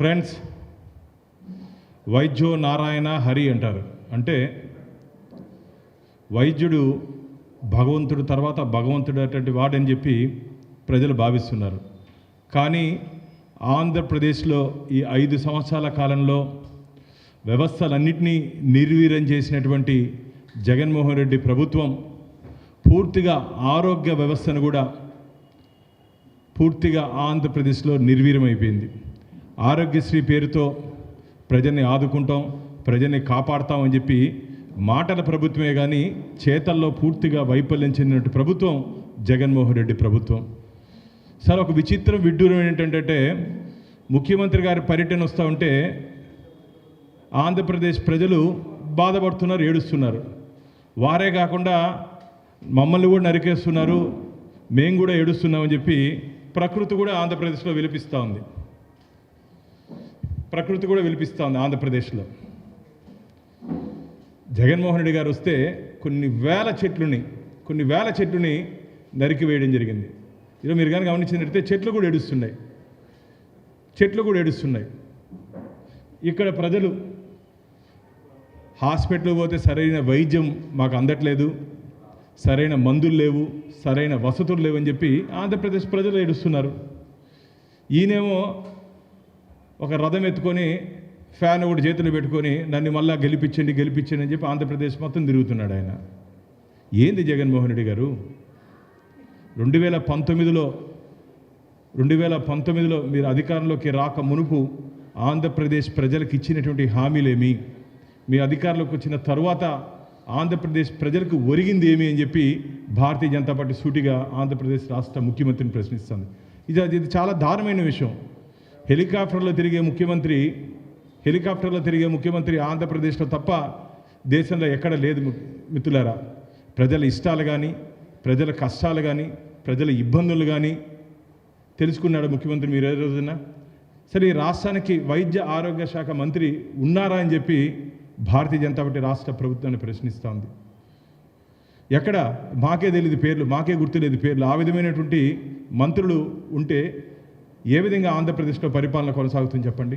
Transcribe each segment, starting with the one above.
Friends వైద్యో Narayana Hari అంటారు. అంటే వైద్యుడు భగవంతుడు తర్వాత భగవంతుడు అటువంటి వాడని చెప్పి ప్రజలు భావిస్తున్నారు. కానీ ఆంధ్రప్రదేశ్లో ఈ ఐదు సంవత్సరాల కాలంలో వ్యవస్థలన్నింటినీ నిర్వీర్యం చేసినటువంటి జగన్మోహన్ రెడ్డి ప్రభుత్వం పూర్తిగా ఆరోగ్య వ్యవస్థను కూడా పూర్తిగా ఆంధ్రప్రదేశ్లో నిర్వీర్యమైపోయింది. ఆరోగ్యశ్రీ పేరుతో ప్రజల్ని ఆదుకుంటాం ప్రజల్ని కాపాడతామని చెప్పి మాటల ప్రభుత్వమే కానీ చేతల్లో పూర్తిగా వైఫల్యం చెందినట్టు ప్రభుత్వం జగన్మోహన్ రెడ్డి ప్రభుత్వం. సార్ ఒక విచిత్రం విడ్డూరం ఏంటంటే ముఖ్యమంత్రి గారి పర్యటన వస్తూ ఉంటే ఆంధ్రప్రదేశ్ ప్రజలు బాధపడుతున్నారు ఏడుస్తున్నారు. వారే కాకుండా మమ్మల్ని కూడా నరికేస్తున్నారు మేము కూడా ఏడుస్తున్నామని చెప్పి ప్రకృతి కూడా ఆంధ్రప్రదేశ్లో విలిపిస్తూ ఉంది. ప్రకృతి కూడా విలిపిస్తోంది ఆంధ్రప్రదేశ్లో. జగన్మోహన్ రెడ్డి గారు వస్తే కొన్ని వేల చెట్లుని కొన్ని వేల చెట్లుని నరికి వేయడం జరిగింది. ఈరోజు మీరు కానీ గమనించినట్లయితే చెట్లు కూడా ఏడుస్తున్నాయి. చెట్లు కూడా ఏడుస్తున్నాయి. ఇక్కడ ప్రజలు హాస్పిటల్ పోతే సరైన వైద్యం మాకు అందట్లేదు సరైన మందులు లేవు సరైన వసతులు లేవని చెప్పి ఆంధ్రప్రదేశ్ ప్రజలు ఏడుస్తున్నారు. ఈయనేమో ఒక రథం ఎత్తుకొని ఫ్యాన్ ఒకటి చేతులు పెట్టుకొని నన్ను మళ్ళా గెలిపించండి గెలిపించండి అని చెప్పి ఆంధ్రప్రదేశ్ మొత్తం తిరుగుతున్నాడు ఆయన. ఏంది జగన్మోహన్ రెడ్డి గారు? రెండు వేల పంతొమ్మిదిలో రెండు వేల పంతొమ్మిదిలో మీరు అధికారంలోకి రాక మునుపు ఆంధ్రప్రదేశ్ ప్రజలకు ఇచ్చినటువంటి హామీలేమి? మీ అధికారంలోకి వచ్చిన తరువాత ఆంధ్రప్రదేశ్ ప్రజలకు ఒరిగింది ఏమి అని చెప్పి భారతీయ జనతా పార్టీ సూటిగా ఆంధ్రప్రదేశ్ రాష్ట్ర ముఖ్యమంత్రిని ప్రశ్నిస్తుంది. ఇది ఇది చాలా దారుణమైన విషయం. హెలికాప్టర్లో తిరిగే ముఖ్యమంత్రి హెలికాప్టర్లో తిరిగే ముఖ్యమంత్రి ఆంధ్రప్రదేశ్లో తప్ప దేశంలో ఎక్కడ లేదు మిత్రులారా. ప్రజల ఇష్టాలు కానీ ప్రజల కష్టాలు కానీ ప్రజల ఇబ్బందులు కానీ తెలుసుకున్నాడు ముఖ్యమంత్రి మీరు ఏ రోజున? సరే ఈ రాష్ట్రానికి వైద్య ఆరోగ్య శాఖ మంత్రి ఉన్నారా అని చెప్పి భారతీయ జనతా పార్టీ రాష్ట్ర ప్రభుత్వాన్ని ప్రశ్నిస్తూ ఉంది. ఎక్కడ? మాకే తెలియదు పేర్లు మాకే గుర్తులేదు పేర్లు. ఆ విధమైనటువంటి మంత్రులు ఉంటే ఏ విధంగా ఆంధ్రప్రదేశ్లో పరిపాలన కొనసాగుతుంది చెప్పండి.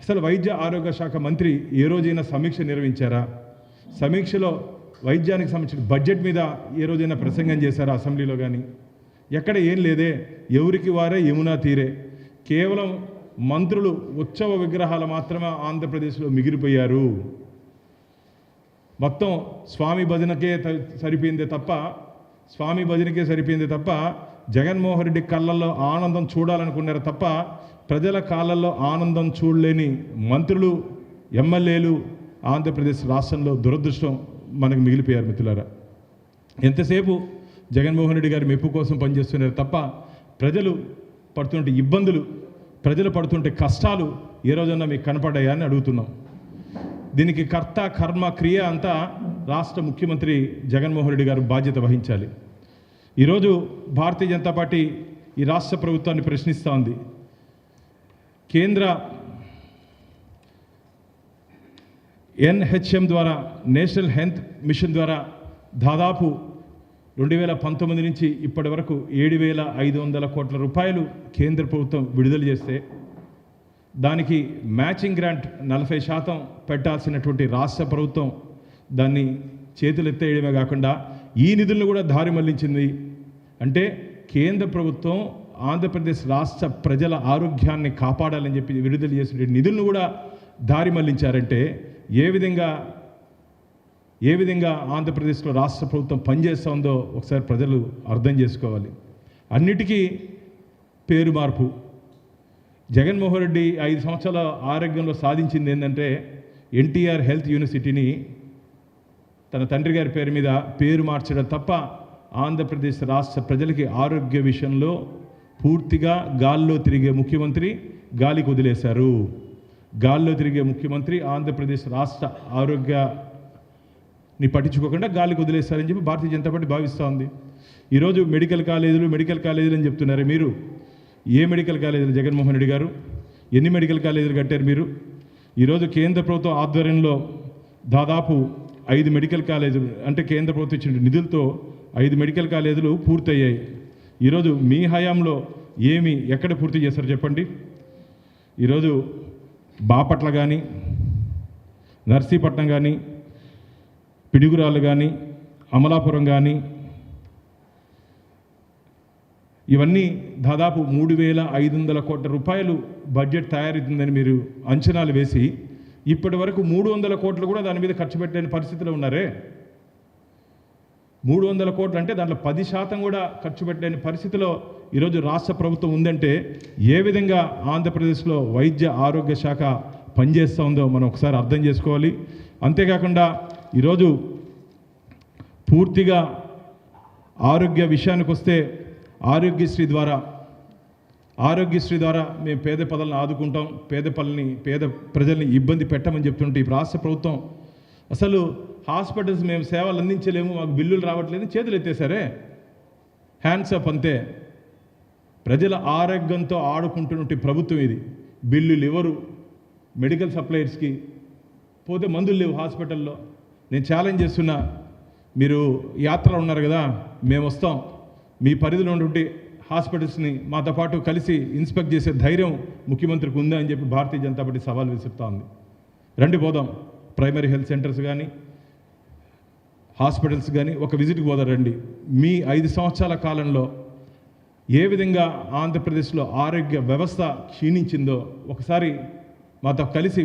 అసలు వైద్య ఆరోగ్య శాఖ మంత్రి ఏ రోజైనా సమీక్ష నిర్వహించారా? సమీక్షలో వైద్యానికి సంబంధించిన బడ్జెట్ మీద ఏ రోజైనా ప్రసంగం చేశారా అసెంబ్లీలో కానీ ఎక్కడ ఏం లేదే ఎవరికి వారే యమునా తీరే. కేవలం మంత్రులు ఉత్సవ విగ్రహాలు మాత్రమే ఆంధ్రప్రదేశ్లో మిగిలిపోయారు. మొత్తం స్వామి భజనకే సరిపోయిందే తప్ప స్వామి భజనకే సరిపోయింది తప్ప జగన్మోహన్ రెడ్డి కళ్ళల్లో ఆనందం చూడాలనుకున్నారు తప్ప ప్రజల కాళ్ళల్లో ఆనందం చూడలేని మంత్రులు ఎమ్మెల్యేలు ఆంధ్రప్రదేశ్ రాష్ట్రంలో దురదృష్టం మనకు మిగిలిపోయారు మిత్రులారా. ఎంతసేపు జగన్మోహన్ రెడ్డి గారి మెప్పు కోసం పనిచేస్తున్నారు తప్ప ప్రజలు పడుతుంటే ఇబ్బందులు ప్రజలు పడుతుంటే కష్టాలు ఏ రోజన్నా మీకు కనపడ్డాయా అని అడుగుతున్నాం. దీనికి కర్త కర్మ క్రియ అంతా రాష్ట్ర ముఖ్యమంత్రి జగన్మోహన్ రెడ్డి గారు బాధ్యత వహించాలి. ఈరోజు భారతీయ జనతా పార్టీ ఈ రాష్ట్ర ప్రభుత్వాన్ని ప్రశ్నిస్తూ ఉంది. కేంద్ర ఎన్హెచ్ఎం ద్వారా నేషనల్ హెల్త్ మిషన్ ద్వారా దాదాపు రెండు వేల పంతొమ్మిది నుంచి ఇప్పటి వరకు ఏడు వేల ఐదు వందల కోట్ల రూపాయలు కేంద్ర ప్రభుత్వం విడుదల చేస్తే దానికి మ్యాచింగ్ గ్రాంట్ నలభై శాతం పెట్టాల్సినటువంటి రాష్ట్ర ప్రభుత్వం దాన్ని చేతులు ఎత్తేయడమే కాకుండా ఈ నిధులను కూడా దారి మళ్ళించింది. అంటే కేంద్ర ప్రభుత్వం ఆంధ్రప్రదేశ్ రాష్ట్ర ప్రజల ఆరోగ్యాన్ని కాపాడాలని చెప్పి విడుదల చేసిన నిధులను కూడా దారి మళ్ళించారంటే ఏ విధంగా ఏ విధంగా ఆంధ్రప్రదేశ్లో రాష్ట్ర ప్రభుత్వం పనిచేస్తుందో ఒకసారి ప్రజలు అర్థం చేసుకోవాలి. అన్నిటికీ పేరు మార్పు. జగన్మోహన్ రెడ్డి ఐదు సంవత్సరాల ఆరోగ్యంలో సాధించింది ఏంటంటే ఎన్టీఆర్ హెల్త్ యూనివర్సిటీని తన తండ్రి గారి పేరు మీద పేరు మార్చడం తప్ప ఆంధ్రప్రదేశ్ రాష్ట్ర ప్రజలకి ఆరోగ్య విషయంలో పూర్తిగా గాల్లో తిరిగే ముఖ్యమంత్రి గాలికి వదిలేశారు. గాల్లో తిరిగే ముఖ్యమంత్రి ఆంధ్రప్రదేశ్ రాష్ట్ర ఆరోగ్యాన్ని పట్టించుకోకుండా గాలికి వదిలేశారని చెప్పి భారతీయ జనతా పార్టీ భావిస్తూ ఉంది. ఈరోజు మెడికల్ కాలేజీలు మెడికల్ కాలేజీలు అని చెప్తున్నారు మీరు. ఏ మెడికల్ కాలేజీలు? జగన్మోహన్ రెడ్డి గారు. ఎన్ని మెడికల్ కాలేజీలు కట్టారు మీరు? ఈరోజు కేంద్ర ప్రభుత్వం ఆధ్వర్యంలో దాదాపు ఐదు మెడికల్ కాలేజీలు అంటే కేంద్ర ప్రభుత్వం ఇచ్చిన నిధులతో ఐదు మెడికల్ కాలేజీలు పూర్తయ్యాయి. ఈరోజు మీ హయాంలో ఏమి ఎక్కడ పూర్తి చేశారు చెప్పండి? ఈరోజు బాపట్ల కానీ నర్సీపట్నం కానీ పిడుగురాలు కానీ అమలాపురం కానీ ఇవన్నీ దాదాపు మూడు వేల ఐదు వందల కోట్ల రూపాయలు బడ్జెట్ తయారవుతుందని మీరు అంచనాలు వేసి ఇప్పటి వరకు మూడు వందల కోట్లు కూడా దాని మీద ఖర్చు పెట్టలేని పరిస్థితిలో ఉన్నారే. మూడు వందల కోట్లు అంటే దాంట్లో పది శాతం కూడా ఖర్చు పెట్టలేని పరిస్థితిలో ఈరోజు రాష్ట్ర ప్రభుత్వం ఉందంటే ఏ విధంగా ఆంధ్రప్రదేశ్లో వైద్య ఆరోగ్య శాఖ పనిచేస్తూ ఉందో మనం ఒకసారి అర్థం చేసుకోవాలి. అంతేకాకుండా ఈరోజు పూర్తిగా ఆరోగ్య విషయానికి వస్తే ఆరోగ్యశ్రీ ద్వారా ఆరోగ్యశ్రీ ద్వారా మేము పేద పదలను ఆదుకుంటాం పేద పల్లని పేద ప్రజల్ని ఇబ్బంది పెట్టమని చెప్తుంటే ఈ రాష్ట్ర ప్రభుత్వం అసలు హాస్పిటల్స్ మేము సేవలు అందించలేము మాకు బిల్లులు రావట్లేదు చేతులు ఎత్తేసారే హ్యాండ్స్ అప్ అంతే. ప్రజల ఆరోగ్యంతో ఆడుకుంటున్నటువంటి ప్రభుత్వం ఇది. బిల్లులు ఇవ్వరు మెడికల్ సప్లయర్స్కి పోతే మందులు లేవు హాస్పిటల్లో. నేను ఛాలెంజ్ చేస్తున్నా మీరు యాత్రలో ఉన్నారు కదా మేము వస్తాం. మీ పరిధిలో ఉన్నటువంటి హాస్పిటల్స్ని మాతో పాటు కలిసి ఇన్స్పెక్ట్ చేసే ధైర్యం ముఖ్యమంత్రికి ఉందా అని చెప్పి భారతీయ జనతా పార్టీ సవాల్ విసురుతా ఉంది. రండి పోదాం. ప్రైమరీ హెల్త్ సెంటర్స్ కానీ హాస్పిటల్స్ కానీ ఒక విజిట్కి పోదాం రండి. మీ ఐదు సంవత్సరాల కాలంలో ఏ విధంగా ఆంధ్రప్రదేశ్లో ఆరోగ్య వ్యవస్థ క్షీణించిందో ఒకసారి మాతో కలిసి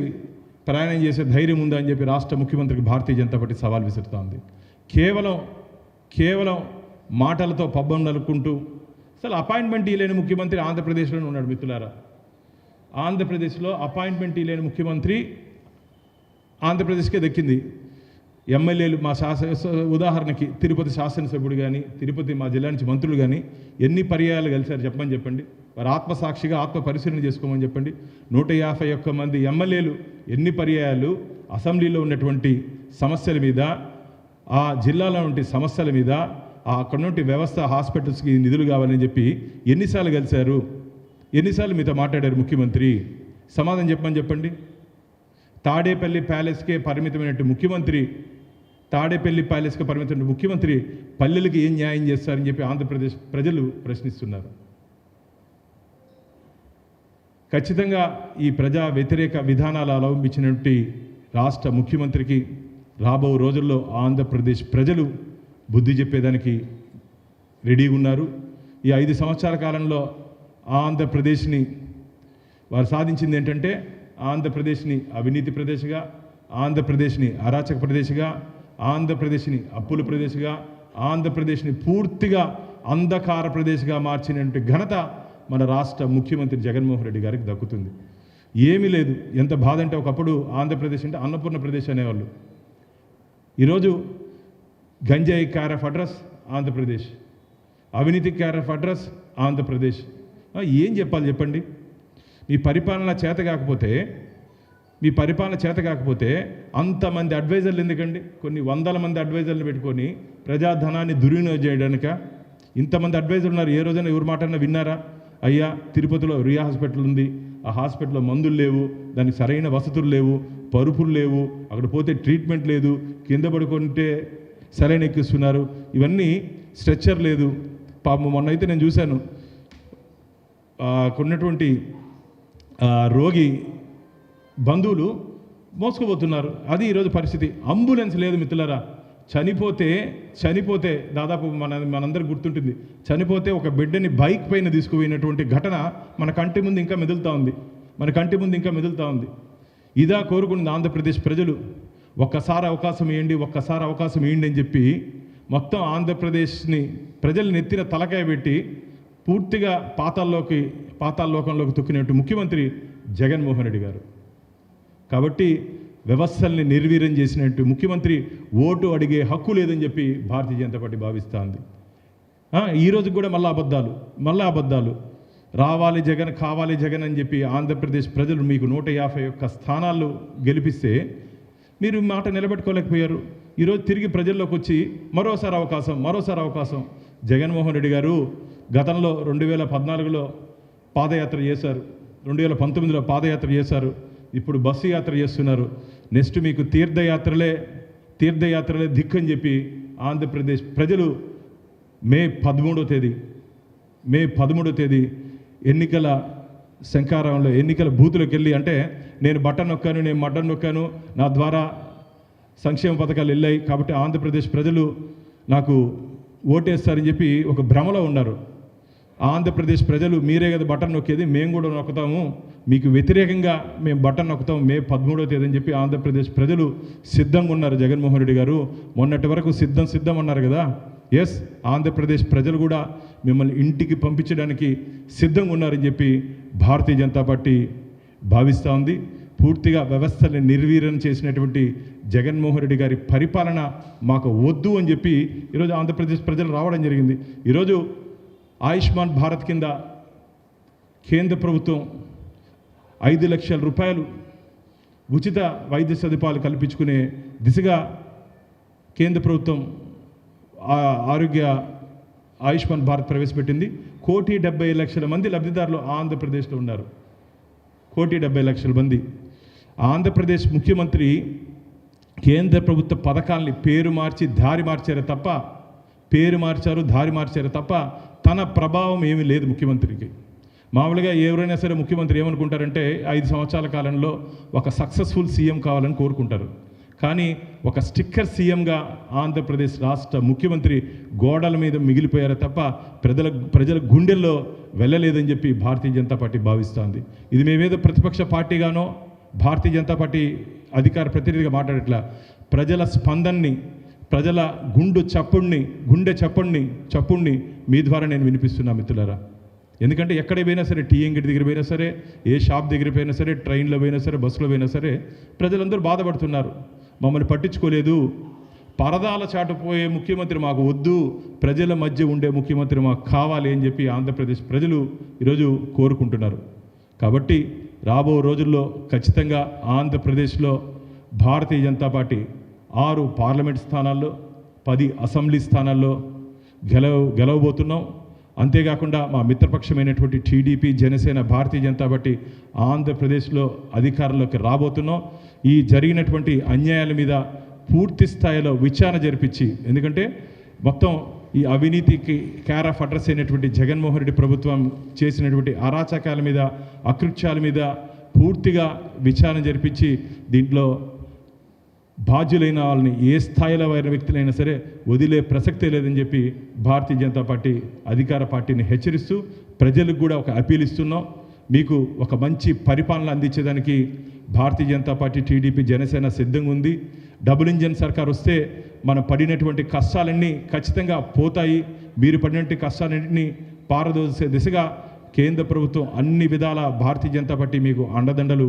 ప్రయాణం చేసే ధైర్యం ఉందా అని చెప్పి రాష్ట్ర ముఖ్యమంత్రికి భారతీయ జనతా పార్టీ సవాల్ విసురుతోంది కేవలం కేవలం మాటలతో పబ్బం నలుపుకుంటూ అసలు అపాయింట్మెంట్ ఇవ్వలేని ముఖ్యమంత్రి ఆంధ్రప్రదేశ్లోనే ఉన్నాడు మిత్రులారా. ఆంధ్రప్రదేశ్లో అపాయింట్మెంట్ ఇవ్వలేని ముఖ్యమంత్రి ఆంధ్రప్రదేశ్కే దక్కింది. ఎమ్మెల్యేలు మా శాసన ఉదాహరణకి తిరుపతి శాసనసభ్యుడు కానీ తిరుపతి మా జిల్లా నుంచి మంత్రులు కానీ ఎన్ని పర్యాయాలు కలిశారు చెప్పమని చెప్పండి. వారు ఆత్మసాక్షిగా ఆత్మ పరిశీలన చేసుకోమని చెప్పండి. నూట యాభై ఒక్క మంది ఎమ్మెల్యేలు ఎన్ని పర్యాయాలు అసెంబ్లీలో ఉన్నటువంటి సమస్యల మీద ఆ జిల్లాలో ఉండే సమస్యల మీద అక్కడ నుండి వ్యవస్థ హాస్పిటల్స్కి నిధులు కావాలని చెప్పి ఎన్నిసార్లు కలిశారు? ఎన్నిసార్లు మీతో మాట్లాడారు ముఖ్యమంత్రి? సమాధానం చెప్పమని చెప్పండి. తాడేపల్లి ప్యాలెస్కే పరిమితమైనట్టు ముఖ్యమంత్రి తాడేపల్లి ప్యాలెస్కే పరిమితమైన ముఖ్యమంత్రి పల్లెలకు ఏం న్యాయం చేస్తారని చెప్పి ఆంధ్రప్రదేశ్ ప్రజలు ప్రశ్నిస్తున్నారు. ఖచ్చితంగా ఈ ప్రజా వ్యతిరేక విధానాలు అవలంబించినటువంటి రాష్ట్ర ముఖ్యమంత్రికి రాబో రోజుల్లో ఆంధ్రప్రదేశ్ ప్రజలు బుద్ధి చెప్పేదానికి రెడీగా ఉన్నారు. ఈ ఐదు సంవత్సరాల కాలంలో ఆంధ్రప్రదేశ్ని వారు సాధించింది ఏంటంటే ఆంధ్రప్రదేశ్ని అవినీతి ప్రదేశ్గా ఆంధ్రప్రదేశ్ని అరాచక ప్రదేశ్గా ఆంధ్రప్రదేశ్ని అప్పుల ప్రదేశ్గా ఆంధ్రప్రదేశ్ని పూర్తిగా అంధకార ప్రదేశ్గా మార్చినటువంటి ఘనత మన రాష్ట్ర ముఖ్యమంత్రి జగన్మోహన్ రెడ్డి గారికి దక్కుతుంది. ఏమీ లేదు. ఎంత బాధ అంటే ఒకప్పుడు ఆంధ్రప్రదేశ్ అంటే అన్నపూర్ణ ప్రదేశ్ అనేవాళ్ళు. ఈరోజు గంజాయి క్యార్ ఆఫ్ అడ్రస్ ఆంధ్రప్రదేశ్. అవినీతి క్యార్ ఆఫ్ అడ్రస్ ఆంధ్రప్రదేశ్. ఏం చెప్పాలి చెప్పండి? మీ పరిపాలన చేత కాకపోతే మీ పరిపాలన చేత కాకపోతే అంతమంది అడ్వైజర్లు ఎందుకండి? కొన్ని వందల మంది అడ్వైజర్లు పెట్టుకొని ప్రజాధనాన్ని దుర్వినియోగం చేయడానిక? ఇంతమంది అడ్వైజర్లు ఉన్నారు ఏ రోజైనా ఎవరి మాటన్నా విన్నారా? అయ్యా తిరుపతిలో రియా హాస్పిటల్ ఉంది. ఆ హాస్పిటల్లో మందులు లేవు దానికి సరైన వసతులు లేవు పరుపులు లేవు అక్కడ పోతే ట్రీట్మెంట్ లేదు కింద పడుకుంటే సరైన ఎక్కిస్తున్నారు. ఇవన్నీ స్ట్రెచ్చర్ లేదు. పాపం మొన్న అయితే నేను చూశాను. ఉన్నటువంటి కొన్నటువంటి రోగి బంధువులు మోసుకుపోతున్నారు. అది ఈరోజు పరిస్థితి. అంబులెన్స్ లేదు మిత్రులరా. చనిపోతే చనిపోతే దాదాపు మన మనందరికి గుర్తుంటుంది. చనిపోతే ఒక బిడ్డని బైక్ పైన తీసుకుపోయినటువంటి ఘటన మన కంటి ముందు ఇంకా మెదులుతూ ఉంది. మన కంటి ముందు ఇంకా మెదులుతూ ఉంది. ఇదా కోరుకుంది ఆంధ్రప్రదేశ్ ప్రజలు. ఒక్కసారి అవకాశం ఇవ్వండి ఒక్కసారి అవకాశం ఇవ్వండి అని చెప్పి మొత్తం ఆంధ్రప్రదేశ్ని ప్రజలు నెత్తిన తలకాయ పెట్టి పూర్తిగా పాతాల్లోకి పాతాల్లోకంలోకి తొక్కినట్టు ముఖ్యమంత్రి జగన్మోహన్ రెడ్డి గారు. కాబట్టి వ్యవస్థల్ని నిర్వీర్యం చేసినట్టు ముఖ్యమంత్రి ఓటు అడిగే హక్కు లేదని చెప్పి భారతీయ జనతా పార్టీ భావిస్తోంది. ఈరోజు ఈ కూడా మళ్ళీ అబద్ధాలు మళ్ళీ అబద్ధాలు. రావాలి జగన్ కావాలి జగన్ అని చెప్పి ఆంధ్రప్రదేశ్ ప్రజలు మీకు నూట యాభై ఒక్క స్థానాలు గెలిపిస్తే మీరు మాట నిలబెట్టుకోలేకపోయారు. ఈరోజు తిరిగి ప్రజల్లోకి వచ్చి మరోసారి అవకాశం మరోసారి అవకాశం. జగన్మోహన్ రెడ్డి గారు గతంలో రెండు వేల పద్నాలుగులో పాదయాత్ర చేశారు. రెండు వేల పంతొమ్మిదిలో పాదయాత్ర చేశారు. ఇప్పుడు బస్సు యాత్ర చేస్తున్నారు. నెక్స్ట్ మీకు తీర్థయాత్రలే తీర్థయాత్రలే దిక్కని చెప్పి ఆంధ్రప్రదేశ్ ప్రజలు మే పదమూడో తేదీ మే పదమూడో తేదీ ఎన్నికల శంకారంలో ఎన్నికల బూతులకు వెళ్ళి అంటే నేను బటన్ నొక్కాను నేను మటన్ నొక్కాను. నా ద్వారా సంక్షేమ పథకాలు వెళ్ళాయి. కాబట్టి ఆంధ్రప్రదేశ్ ప్రజలు నాకు ఓటేస్తారని చెప్పి ఒక భ్రమలో ఉన్నారు. ఆంధ్రప్రదేశ్ ప్రజలు మీరే కదా బటన్ నొక్కేది మేము కూడా నొక్కుతాము. మీకు వ్యతిరేకంగా మేము బటన్ నొక్కుతాం మే పదమూడవ తేదీ అని చెప్పి ఆంధ్రప్రదేశ్ ప్రజలు సిద్ధంగా ఉన్నారు. జగన్మోహన్ రెడ్డి గారు మొన్నటి వరకు సిద్ధం సిద్ధం అన్నారు కదా. ఎస్ ఆంధ్రప్రదేశ్ ప్రజలు కూడా మిమ్మల్ని ఇంటికి పంపించడానికి సిద్ధంగా ఉన్నారని చెప్పి భారతీయ జనతా పార్టీ భావిస్తూ ఉంది. పూర్తిగా వ్యవస్థని నిర్వీర్యం చేసినటువంటి జగన్మోహన్ రెడ్డి గారి పరిపాలన మాకు వద్దు అని చెప్పి ఈరోజు ఆంధ్రప్రదేశ్ ప్రజలు రావడం జరిగింది. ఈరోజు ఆయుష్మాన్ భారత్ కింద కేంద్ర ప్రభుత్వం ఐదు లక్షల రూపాయలు ఉచిత వైద్య సదుపాయాలు కల్పించుకునే దిశగా కేంద్ర ప్రభుత్వం ఆరోగ్య ఆయుష్మాన్ భారత్ ప్రవేశపెట్టింది. కోటి డెబ్బై లక్షల మంది లబ్ధిదారులు ఆంధ్రప్రదేశ్లో ఉన్నారు. కోటి డెబ్బై లక్షల మంది ఆంధ్రప్రదేశ్ ముఖ్యమంత్రి కేంద్ర ప్రభుత్వ పథకాల్ని పేరు మార్చి దారి మార్చారు తప్ప పేరు మార్చారు దారి మార్చారు తప్ప తన ప్రభావం ఏమీ లేదు ముఖ్యమంత్రికి. మామూలుగా ఎవరైనా సరే ముఖ్యమంత్రి ఏమనుకుంటారంటే ఐదు సంవత్సరాల కాలంలో ఒక సక్సెస్ఫుల్ సీఎం కావాలని కోరుకుంటారు. కానీ ఒక స్టిక్కర్ సీఎంగా ఆంధ్రప్రదేశ్ రాష్ట్ర ముఖ్యమంత్రి గోడల మీద మిగిలిపోయారు తప్ప ప్రజల ప్రజల గుండెల్లో వెళ్ళలేదని చెప్పి భారతీయ జనతా పార్టీ భావిస్తోంది. ఇది మేమేదో ప్రతిపక్ష పార్టీగానో భారతీయ జనతా పార్టీ అధికార ప్రతినిధిగా మాట్లాడట్లా ప్రజల స్పందనని ప్రజల గుండు చప్పుడిని గుండె చప్పుడిని చప్పుడిని మీ ద్వారా నేను వినిపిస్తున్నా మిత్రులరా. ఎందుకంటే ఎక్కడ పోయినా సరే టీ అంగడి దగ్గర పోయినా సరే ఏ షాప్ దగ్గర పోయినా సరే ట్రైన్లో పోయినా సరే బస్సులో పోయినా సరే ప్రజలందరూ బాధపడుతున్నారు. మమ్మల్ని పట్టించుకోలేదు. పరదాల చాటుపోయే ముఖ్యమంత్రి మాకు వద్దు ప్రజల మధ్య ఉండే ముఖ్యమంత్రి మాకు కావాలి అని చెప్పి ఆంధ్రప్రదేశ్ ప్రజలు ఈరోజు కోరుకుంటున్నారు. కాబట్టి రాబో రోజుల్లో ఖచ్చితంగా ఆంధ్రప్రదేశ్లో భారతీయ జనతా పార్టీ ఆరు పార్లమెంట్ స్థానాల్లో పది అసెంబ్లీ స్థానాల్లో గెలవ గెలవబోతున్నాం. అంతేకాకుండా మా మిత్రపక్షమైనటువంటి టీడీపీ జనసేన భారతీయ జనతా పార్టీ ఆంధ్రప్రదేశ్లో అధికారంలోకి రాబోతున్నాం. ఈ జరిగినటువంటి అన్యాయాల మీద పూర్తి స్థాయిలో విచారణ జరిపించి ఎందుకంటే మొత్తం ఈ అవినీతికి క్యార్ ఆఫ్ అడ్రస్ అయినటువంటి జగన్మోహన్ రెడ్డి ప్రభుత్వం చేసినటువంటి అరాచకాల మీద అకృత్యాల మీద పూర్తిగా విచారణ జరిపించి దీంట్లో బాధ్యులైన వాళ్ళని ఏ స్థాయిలో అయిన వ్యక్తులైనా సరే వదిలే ప్రసక్తే లేదని చెప్పి భారతీయ జనతా పార్టీ అధికార పార్టీని హెచ్చరిస్తూ ప్రజలకు కూడా ఒక అపీల్ ఇస్తున్నాం. మీకు ఒక మంచి పరిపాలన అందించేదానికి భారతీయ జనతా పార్టీ టీడీపీ జనసేన సిద్ధంగా ఉంది. డబుల్ ఇంజన్ సర్కార్ వస్తే మనం పడినటువంటి కష్టాలన్నీ ఖచ్చితంగా పోతాయి. మీరు పడినటువంటి కష్టాలన్నింటినీ పారదోసే దిశగా కేంద్ర ప్రభుత్వం అన్ని విధాల భారతీయ జనతా పార్టీ మీకు అండదండలు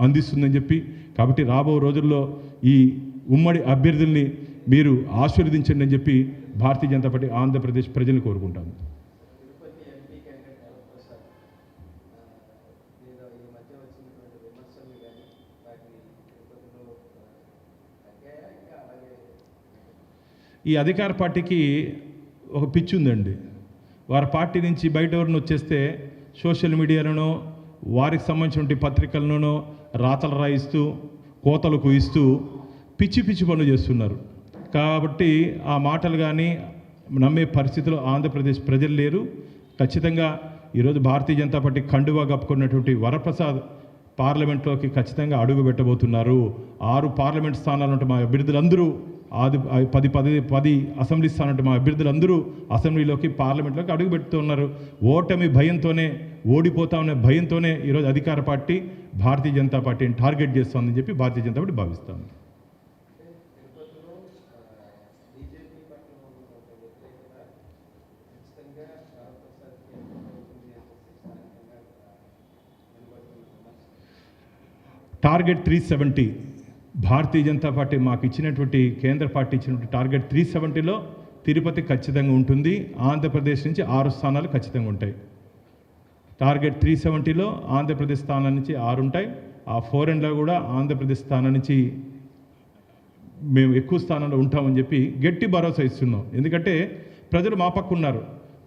అందిస్తుందని చెప్పి కాబట్టి రాబో రోజుల్లో ఈ ఉమ్మడి అభ్యర్థుల్ని మీరు ఆశీర్వదించండి అని చెప్పి భారతీయ జనతా పార్టీ ఆంధ్రప్రదేశ్ ప్రజలు కోరుకుంటాను తిరుపతి ఎంపీ క్యాండిడేట్ వరప్రసాద్ మీద ఈ మధ్య వచ్చినటువంటి విమర్శలు కానీ వాటిని తిరుపతిలో తగ్గాయా ఇంకా అలాగే ఈ అధికార పార్టీకి ఒక పిచ్చి ఉందండి. వారి పార్టీ నుంచి బయట ఎవరిని వచ్చేస్తే సోషల్ మీడియాలోనో వారికి సంబంధించిన పత్రికలలోనో రాతలు రాయిస్తూ కోతలు కుయిస్తూ పిచ్చి పిచ్చి పనులు చేస్తున్నారు. కాబట్టి ఆ మాటలు కానీ నమ్మే పరిస్థితిలో ఆంధ్రప్రదేశ్ ప్రజలు లేరు. ఖచ్చితంగా ఈరోజు భారతీయ జనతా పార్టీ కండువా కప్పుకున్నటువంటి వరప్రసాద్ పార్లమెంట్లోకి ఖచ్చితంగా అడుగు పెట్టబోతున్నారు. ఆరు పార్లమెంట్ స్థానాలు అంటే మా అభ్యర్థులందరూ ఆది పది పది పది అసెంబ్లీ స్థానం మా అభ్యర్థులందరూ అసెంబ్లీలోకి పార్లమెంట్లోకి అడుగు పెడుతున్నారు. ఓటమి భయంతోనే ఓడిపోతామనే భయంతోనే ఈరోజు అధికార పార్టీ భారతీయ జనతా పార్టీని టార్గెట్ చేస్తోందని చెప్పి భారతీయ జనతా పార్టీ భావిస్తాను target three seventy Bharatiya Janata Party మాకు ఇచ్చినటువంటి కేంద్ర పార్టీ ఇచ్చినటువంటి టార్గెట్ త్రీ సెవెంటీలో తిరుపతి ఖచ్చితంగా ఉంటుంది. ఆంధ్రప్రదేశ్ నుంచి ఆరు స్థానాలు ఖచ్చితంగా ఉంటాయి. టార్గెట్ త్రీ సెవెంటీలో ఆంధ్రప్రదేశ్ స్థానం నుంచి ఆరు ఉంటాయి. ఆ ఫోర్ ఎండ్లో కూడా ఆంధ్రప్రదేశ్ స్థానం నుంచి మేము ఎక్కువ స్థానంలో ఉంటామని చెప్పి గట్టి భరోసా ఇస్తున్నాం. ఎందుకంటే ప్రజలు మా పక్క ఉన్నారు.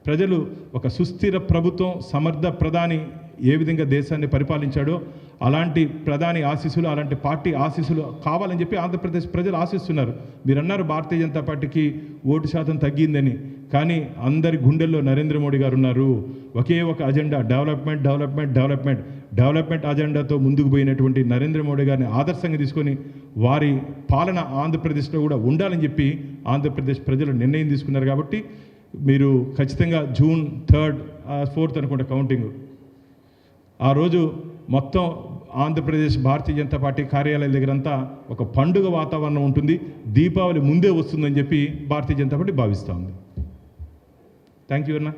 ప్రజలు ఒక సుస్థిర ప్రభుత్వం సమర్థ ప్రధాని ఏ విధంగా దేశాన్ని పరిపాలించాడో అలాంటి ప్రధాని ఆశీస్సులు అలాంటి పార్టీ ఆశీస్సులు కావాలని చెప్పి ఆంధ్రప్రదేశ్ ప్రజలు ఆశిస్తున్నారు. మీరు అన్నారు భారతీయ జనతా పార్టీకి ఓటు శాతం తగ్గిందని. కానీ అందరి గుండెల్లో నరేంద్ర మోడీ గారు ఉన్నారు. ఒకే ఒక agenda development development development development అజెండాతో ముందుకు పోయినటువంటి నరేంద్ర మోడీ గారిని ఆదర్శంగా తీసుకొని వారి పాలన ఆంధ్రప్రదేశ్లో కూడా ఉండాలని చెప్పి ఆంధ్రప్రదేశ్ ప్రజలు నిర్ణయం తీసుకున్నారు. కాబట్టి మీరు ఖచ్చితంగా జూన్ థర్డ్ ఫోర్త్ అనుకుంటే కౌంటింగ్. ఆ రోజు మొత్తం ఆంధ్రప్రదేశ్ భారతీయ జనతా పార్టీ కార్యాలయాల దగ్గరంతా ఒక పండుగ వాతావరణం ఉంటుంది. దీపావళి ముందే వస్తుందని చెప్పి భారతీయ జనతా పార్టీ భావిస్తూ ఉంది. థ్యాంక్ యూ అన్నా.